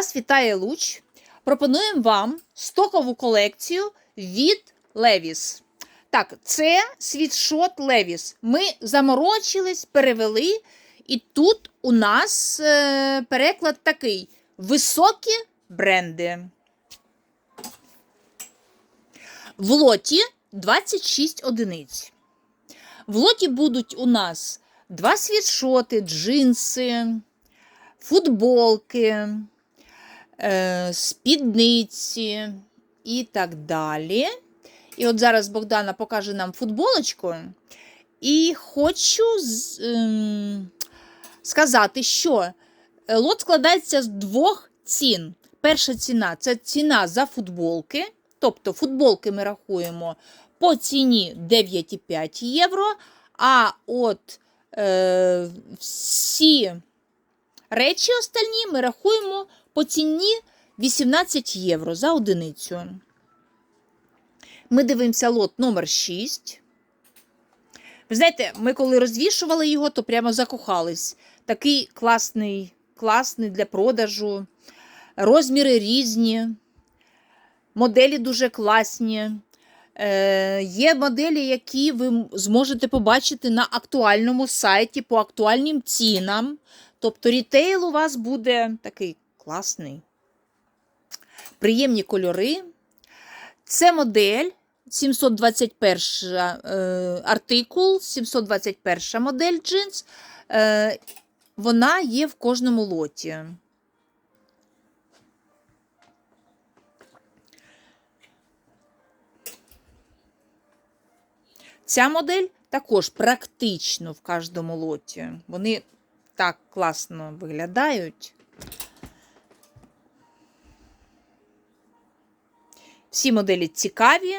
Вас вітає Луч. Пропонуємо вам стокову колекцію від Levi's. Так, це світшот Levi's. Ми заморочились, перевели, і тут у нас е, переклад такий: високі бренди. В лоті 26 одиниць. В лоті будуть у нас два світшоти, джинси, футболки, спідниці і так далі. І от зараз Богдана покаже нам футболочку. І хочу ем, сказати, що лот складається з двох цін. Перша ціна це ціна за футболки. Тобто футболки ми рахуємо по ціні 9,5 євро. А от е, всі речі остальні ми рахуємо по ціні 18 євро за одиницю. Ми дивимося лот номер 6. Ви знаєте, ми коли розвішували його, то прямо закохались. Такий класний, класний для продажу. Розміри різні, моделі дуже класні. Е, Є моделі, які ви зможете побачити на актуальному сайті по актуальним цінам. Тобто рітейл у вас буде такий класний. Приємні кольори. Це модель 721 е, артикул, 721 модель джинс. Е, вона є в кожному лоті. Ця модель також практично в кожному лоті. Вони так класно виглядають. Всі моделі цікаві.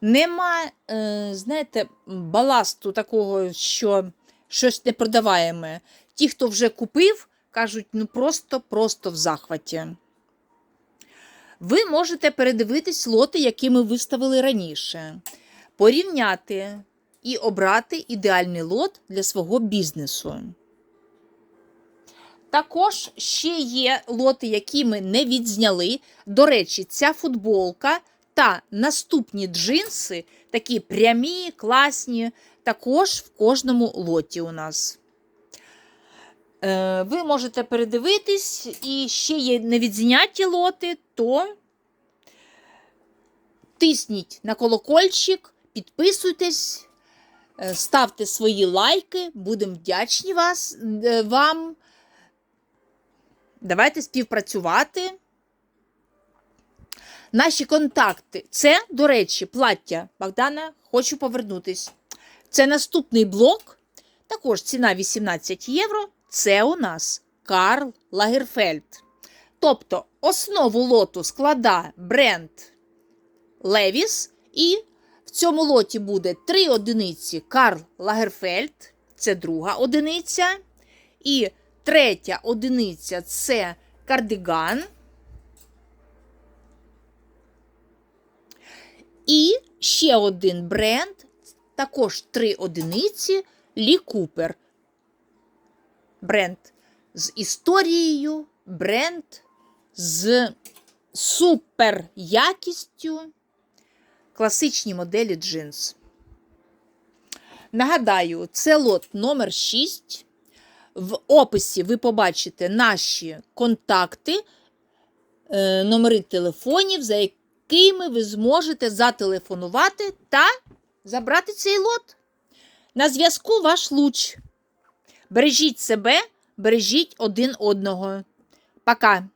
Нема, е, знаєте, баласту такого, що щось не продаваємо. Ті, хто вже купив, кажуть, ну просто-просто в захваті. Ви можете передивитись лоти, які ми виставили раніше, порівняти і обрати ідеальний лот для свого бізнесу. Також ще є лоти, які ми не відзняли. До речі, ця футболка та наступні джинси, такі прямі, класні, також в кожному лоті у нас. Е, Ви можете передивитись, і ще є невідзняті лоти, то тисніть на колокольчик, підписуйтесь, е, ставте свої лайки, будемо вдячні вас, е, вам. Давайте співпрацювати. Наші контакти. Це, до речі, плаття. Богдана, хочу повернутись. Це наступний блок. Також ціна 18 євро. Це у нас Карл Лагерфельд. Тобто основу лоту складає бренд Levi's. І в цьому лоті буде три одиниці Карл Лагерфельд. Це друга одиниця. І Третя одиниця це кардиган. І ще один бренд, також три одиниці Лі Купер. Бренд з історією, бренд з супер якістю, класичні моделі джинс. Нагадаю, це лот номер 6. В описі ви побачите наші контакти, е, номери телефонів, за якими ви зможете зателефонувати та забрати цей лот. На зв'язку ваш луч. Бережіть себе, бережіть один одного. Пока!